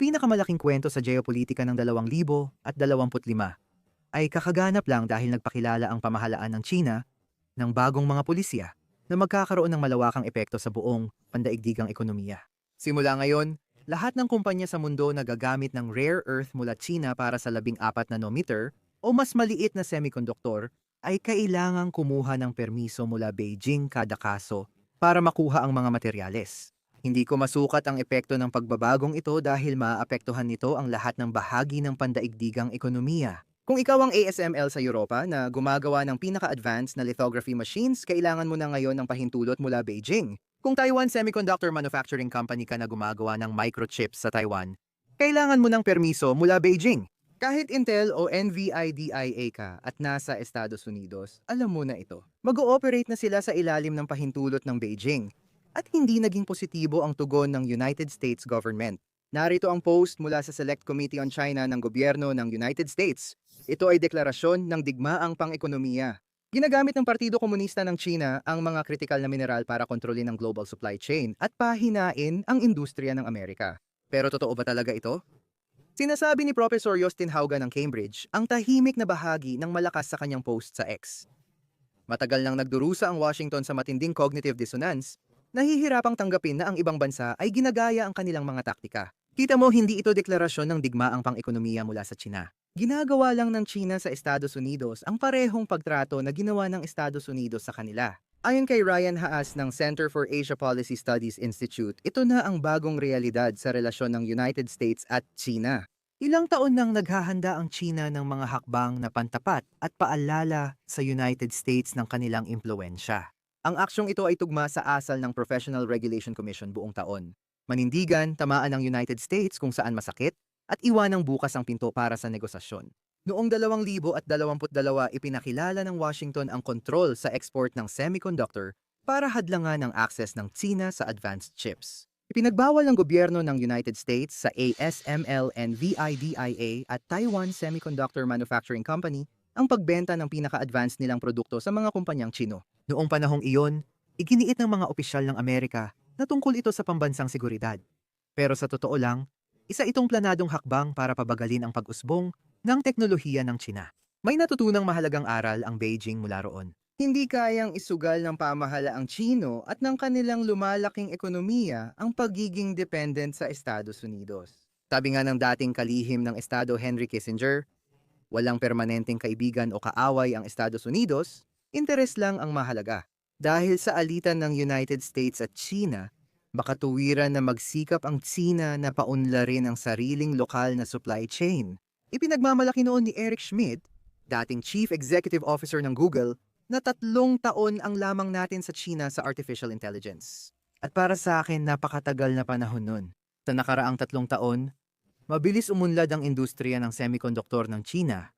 pinakamalaking kwento sa geopolitika ng 2025 ay kakaganap lang dahil nagpakilala ang pamahalaan ng China ng bagong mga pulisya na magkakaroon ng malawakang epekto sa buong pandaigdigang ekonomiya. Simula ngayon, lahat ng kumpanya sa mundo na gagamit ng rare earth mula China para sa 14 nanometer o mas maliit na semikonduktor ay kailangang kumuha ng permiso mula Beijing kada kaso para makuha ang mga materyales. Hindi ko masukat ang epekto ng pagbabagong ito dahil maapektuhan nito ang lahat ng bahagi ng pandaigdigang ekonomiya. Kung ikaw ang ASML sa Europa na gumagawa ng pinaka-advanced na lithography machines, kailangan mo na ngayon ng pahintulot mula Beijing. Kung Taiwan Semiconductor Manufacturing Company ka na gumagawa ng microchips sa Taiwan, kailangan mo ng permiso mula Beijing. Kahit Intel o NVIDIA ka at nasa Estados Unidos, alam mo na ito. Mag-ooperate na sila sa ilalim ng pahintulot ng Beijing. At hindi naging positibo ang tugon ng United States government. Narito ang post mula sa Select Committee on China ng gobyerno ng United States. Ito ay deklarasyon ng digmaang pang-ekonomiya. Ginagamit ng Partido Komunista ng China ang mga kritikal na mineral para kontrolin ang global supply chain at pahinain ang industriya ng Amerika. Pero totoo ba talaga ito? Sinasabi ni Professor Justin Hauga ng Cambridge ang tahimik na bahagi ng malakas sa kanyang post sa X. Matagal nang nagdurusa ang Washington sa matinding cognitive dissonance, nahihirapang tanggapin na ang ibang bansa ay ginagaya ang kanilang mga taktika. Kita mo, hindi ito deklarasyon ng digmaang pang-ekonomiya mula sa China. Ginagawa lang ng China sa Estados Unidos ang parehong pagtrato na ginawa ng Estados Unidos sa kanila. Ayon kay Ryan Haas ng Center for Asia Policy Studies Institute, ito na ang bagong realidad sa relasyon ng United States at China. Ilang taon nang naghahanda ang China ng mga hakbang na pantapat at paalala sa United States ng kanilang impluensya. Ang aksyong ito ay tugma sa asal ng Professional Regulation Commission buong taon. Manindigan, tamaan ng United States kung saan masakit, at iwanang bukas ang pinto para sa negosasyon. Noong 2022, ipinakilala ng Washington ang kontrol sa export ng semiconductor para hadlangan ang access ng China sa advanced chips. Ipinagbawal ng gobyerno ng United States sa ASML and VIDIA at Taiwan Semiconductor Manufacturing Company ang pagbenta ng pinaka-advanced nilang produkto sa mga kumpanyang Chino. Noong panahong iyon, iginiit ng mga opisyal ng Amerika na tungkol ito sa pambansang seguridad. Pero sa totoo lang, isa itong planadong hakbang para pabagalin ang pag-usbong ng teknolohiya ng China. May natutunang mahalagang aral ang Beijing mula roon. Hindi kayang isugal ng pamahalaang Chino at ng kanilang lumalaking ekonomiya ang pagiging dependent sa Estados Unidos. Sabi nga ng dating kalihim ng Estado Henry Kissinger, walang permanenteng kaibigan o kaaway ang Estados Unidos, interes lang ang mahalaga. Dahil sa alitan ng United States at China, makatuwiran na magsikap ang China na paunlarin ang sariling lokal na supply chain. Ipinagmamalaki noon ni Eric Schmidt, dating Chief Executive Officer ng Google, na tatlong taon ang lamang natin sa China sa artificial intelligence. At para sa akin, napakatagal na panahon nun. Sa nakaraang tatlong taon, mabilis umunlad ang industriya ng semikonduktor ng China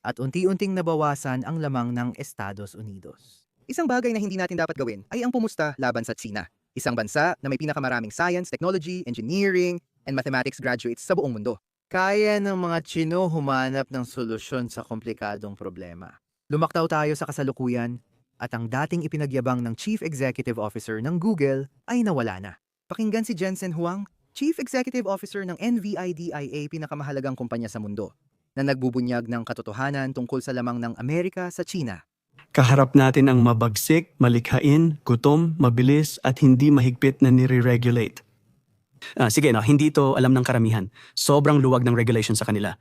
at unti-unting nabawasan ang lamang ng Estados Unidos. Isang bagay na hindi natin dapat gawin ay ang pumusta laban sa China. Isang bansa na may pinakamaraming science, technology, engineering, and mathematics graduates sa buong mundo. Kaya ng mga Chino humanap ng solusyon sa komplikadong problema. Lumaktaw tayo sa kasalukuyan at ang dating ipinagyabang ng Chief Executive Officer ng Google ay nawala na. Pakinggan si Jensen Huang, Chief Executive Officer ng NVIDIA pinakamahalagang kumpanya sa mundo, na nagbubunyag ng katotohanan tungkol sa lamang ng Amerika sa China. Kaharap natin ang mabagsik, malikhain, gutom, mabilis at hindi mahigpit na nire-regulate. Ah, sige, no, hindi ito alam ng karamihan. Sobrang luwag ng regulation sa kanila.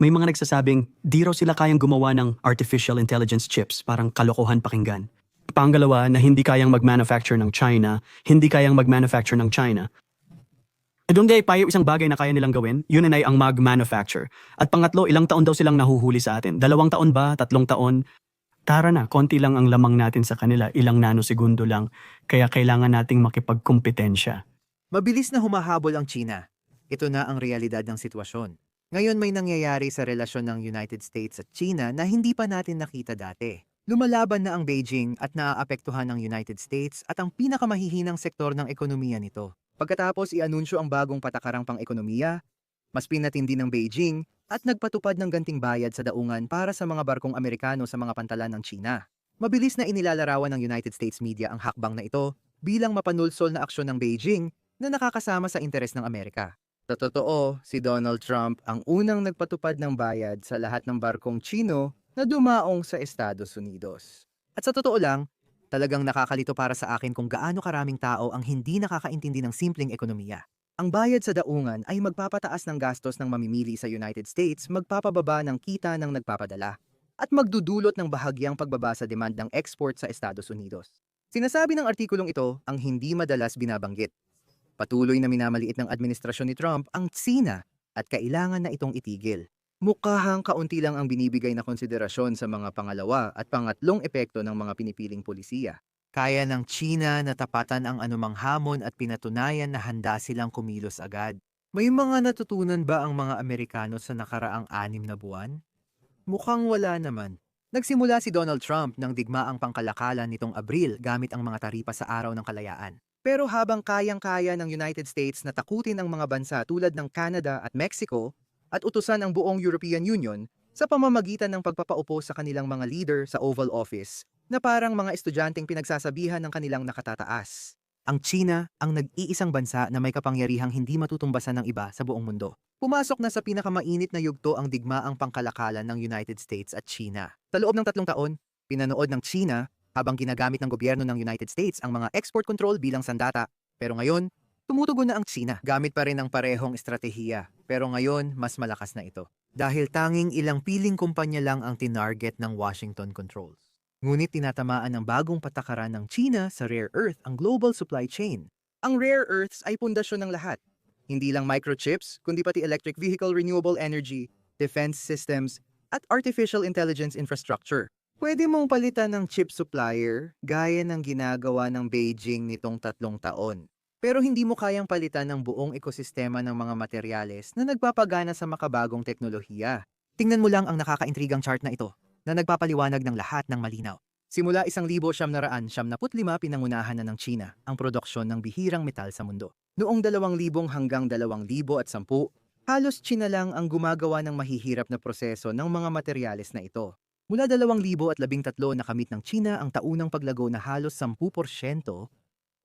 May mga nagsasabing di raw sila kayang gumawa ng artificial intelligence chips, parang kalokohan pakinggan. Pangalawa na hindi kayang mag-manufacture ng China, hindi kayang mag-manufacture ng China. Doon day, payo isang bagay na kaya nilang gawin, yun ay ang mag-manufacture. At pangatlo, ilang taon daw silang nahuhuli sa atin. Dalawang taon ba? Tatlong taon? Tara na, konti lang ang lamang natin sa kanila, ilang nanosegundo lang. Kaya kailangan nating makipagkumpetensya. Mabilis na humahabol ang China. Ito na ang realidad ng sitwasyon. Ngayon may nangyayari sa relasyon ng United States at China na hindi pa natin nakita dati. Lumalaban na ang Beijing at naaapektuhan ng United States at ang pinakamahihinang sektor ng ekonomiya nito. Pagkatapos i-anunsyo ang bagong patakarang pang-ekonomiya, mas pinatindi ng Beijing at nagpatupad ng ganting bayad sa daungan para sa mga barkong Amerikano sa mga pantalan ng China. Mabilis na inilalarawan ng United States media ang hakbang na ito bilang mapanulsol na aksyon ng Beijing na nakakasama sa interes ng Amerika. Sa totoo, si Donald Trump ang unang nagpatupad ng bayad sa lahat ng barkong Chino na dumaong sa Estados Unidos. At sa totoo lang, talagang nakakalito para sa akin kung gaano karaming tao ang hindi nakakaintindi ng simpleng ekonomiya. Ang bayad sa daungan ay magpapataas ng gastos ng mamimili sa United States, magpapababa ng kita ng nagpapadala, at magdudulot ng bahagyang pagbaba sa demand ng export sa Estados Unidos. Sinasabi ng artikulong ito ang hindi madalas binabanggit. Patuloy na minamaliit ng administrasyon ni Trump ang Tsina at kailangan na itong itigil. Mukhang kaunti lang ang binibigay na konsiderasyon sa mga pangalawa at pangatlong epekto ng mga pinipiling polisiya. Kaya ng China na tapatan ang anumang hamon at pinatunayan na handa silang kumilos agad. May mga natutunan ba ang mga Amerikano sa nakaraang anim na buwan? Mukhang wala naman. Nagsimula si Donald Trump ng digmaang pangkalakalan nitong Abril gamit ang mga taripa sa araw ng kalayaan. Pero habang kayang-kaya ng United States na takutin ang mga bansa tulad ng Canada at Mexico at utusan ang buong European Union sa pamamagitan ng pagpapaupo sa kanilang mga leader sa Oval Office na parang mga estudyanteng pinagsasabihan ng kanilang nakatataas. Ang China ang nag-iisang bansa na may kapangyarihang hindi matutumbasan ng iba sa buong mundo. Pumasok na sa pinakamainit na yugto ang digmaang pangkalakalan ng United States at China. Sa loob ng tatlong taon, pinanood ng China habang ginagamit ng gobyerno ng United States ang mga export control bilang sandata. Pero ngayon, tumutugon na ang China. Gamit pa rin ang parehong estratehiya. Pero ngayon, mas malakas na ito. Dahil tanging ilang piling kumpanya lang ang tinarget ng Washington controls. Ngunit tinatamaan ng bagong patakaran ng China sa rare earth ang global supply chain. Ang rare earths ay pundasyon ng lahat. Hindi lang microchips, kundi pati electric vehicle renewable energy, defense systems, at artificial intelligence infrastructure. Pwede mong palitan ng chip supplier gaya ng ginagawa ng Beijing nitong tatlong taon. Pero hindi mo kayang palitan ng buong ekosistema ng mga materyales na nagpapagana sa makabagong teknolohiya. Tingnan mo lang ang nakakaintrigang chart na ito na nagpapaliwanag ng lahat ng malinaw. Simula 1975 pinangunahan na ng China ang produksyon ng bihirang metal sa mundo. Noong 2000 hanggang 2010, halos China lang ang gumagawa ng mahihirap na proseso ng mga materyales na ito. Mula 2013 nakamit ng China ang taunang paglago na halos 10%,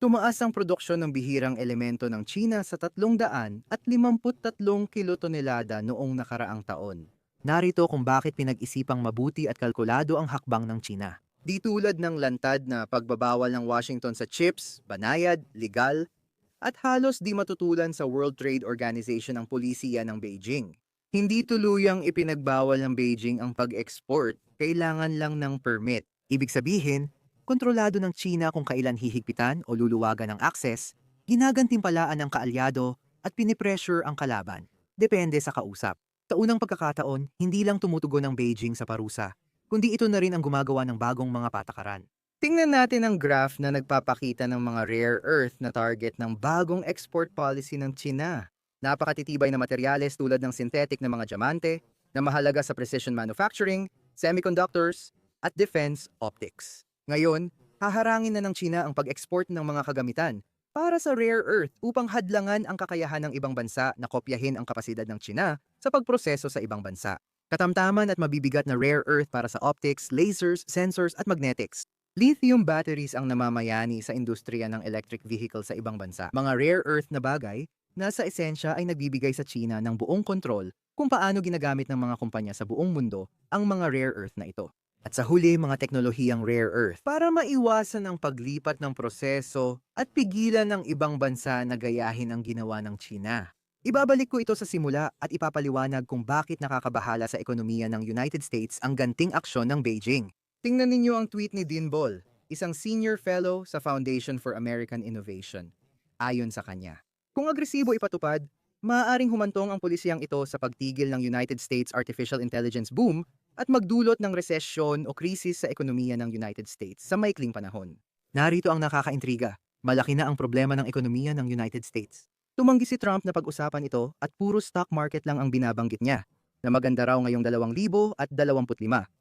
tumaas ang produksyon ng bihirang elemento ng China sa 300 at 53 kilotonelada noong nakaraang taon. Narito kung bakit pinag-isipang mabuti at kalkulado ang hakbang ng China. Di tulad ng lantad na pagbabawal ng Washington sa chips, banayad, legal, at halos di matutulan sa World Trade Organization ang polisiya ng Beijing. Hindi tuluyang ipinagbawal ng Beijing ang pag-export, kailangan lang ng permit. Ibig sabihin, kontrolado ng China kung kailan hihigpitan o luluwagan ng access, ginagantimpalaan ang kaalyado at pinipressure ang kalaban. Depende sa kausap. Sa unang pagkakataon, hindi lang tumutugon ang Beijing sa parusa, kundi ito na rin ang gumagawa ng bagong mga patakaran. Tingnan natin ang graph na nagpapakita ng mga rare earth na target ng bagong export policy ng China. Napakatitibay na materyales tulad ng synthetic na mga diamante, na mahalaga sa precision manufacturing, semiconductors, at defense optics. Ngayon, haharangin na ng China ang pag-export ng mga kagamitan para sa rare earth upang hadlangan ang kakayahan ng ibang bansa na kopyahin ang kapasidad ng China sa pagproseso sa ibang bansa. Katamtaman at mabibigat na rare earth para sa optics, lasers, sensors at magnetics. Lithium batteries ang namamayani sa industriya ng electric vehicle sa ibang bansa. Mga rare earth na bagay na sa esensya ay nagbibigay sa China ng buong kontrol kung paano ginagamit ng mga kumpanya sa buong mundo ang mga rare earth na ito. At sa huli, mga teknolohiyang rare earth para maiwasan ang paglipat ng proseso at pigilan ng ibang bansa na gayahin ang ginawa ng China. Ibabalik ko ito sa simula at ipapaliwanag kung bakit nakakabahala sa ekonomiya ng United States ang ganting aksyon ng Beijing. Tingnan ninyo ang tweet ni Dean Ball, isang senior fellow sa Foundation for American Innovation. Ayon sa kanya, kung agresibo ipatupad, maaaring humantong ang pulisiyang ito sa pagtigil ng United States artificial intelligence boom at magdulot ng resesyon o krisis sa ekonomiya ng United States sa maikling panahon. Narito ang nakakaintriga. Malaki na ang problema ng ekonomiya ng United States. Tumanggi si Trump na pag-usapan ito at puro stock market lang ang binabanggit niya, na maganda raw ngayong 2025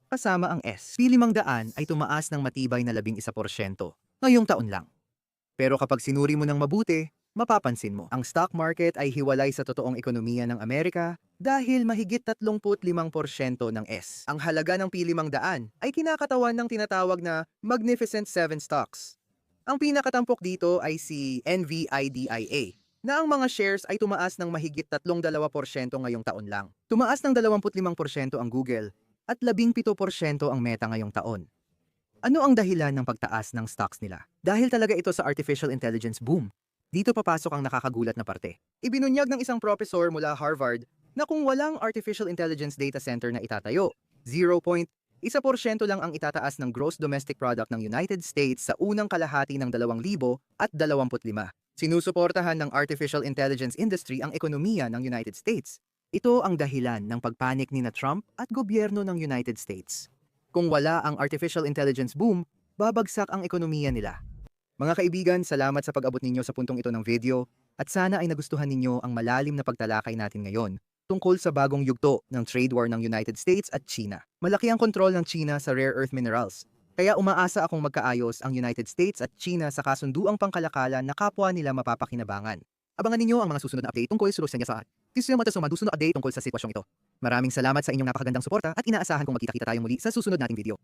kasama ang S. P500 ay tumaas ng matibay na 11% ngayong taon lang. Pero kapag sinuri mo ng mabuti, mapapansin mo, ang stock market ay hiwalay sa totoong ekonomiya ng Amerika dahil mahigit 35% ng S. Ang halaga ng P500 ay kinakatawan ng tinatawag na Magnificent Seven Stocks. Ang pinakatampok dito ay si NVIDIA na ang mga shares ay tumaas ng mahigit 32% ngayong taon lang. Tumaas ng 25% ang Google at 17% ang Meta ngayong taon. Ano ang dahilan ng pagtaas ng stocks nila? Dahil talaga ito sa artificial intelligence boom. Dito papasok ang nakakagulat na parte. Ibinunyag ng isang professor mula Harvard na kung walang artificial intelligence data center na itatayo, 0.1% lang ang itataas ng gross domestic product ng United States sa unang kalahati ng 2025. Sinusuportahan ng artificial intelligence industry ang ekonomiya ng United States. Ito ang dahilan ng pagpanik ni na Trump at gobyerno ng United States. Kung wala ang artificial intelligence boom, babagsak ang ekonomiya nila. Mga kaibigan, salamat sa pag-abot ninyo sa puntong ito ng video at sana ay nagustuhan ninyo ang malalim na pagtalakay natin ngayon tungkol sa bagong yugto ng trade war ng United States at China. Malaki ang kontrol ng China sa rare earth minerals, kaya umaasa akong magkaayos ang United States at China sa kasunduang pangkalakalan na kapwa nila mapapakinabangan. Abangan ninyo ang mga susunod na update tungkol sa Rusya sa Gusto nyo sa madusunod update tungkol sa sitwasyong ito. Maraming salamat sa inyong napakagandang suporta at inaasahan kong magkita-kita tayong muli sa susunod nating video.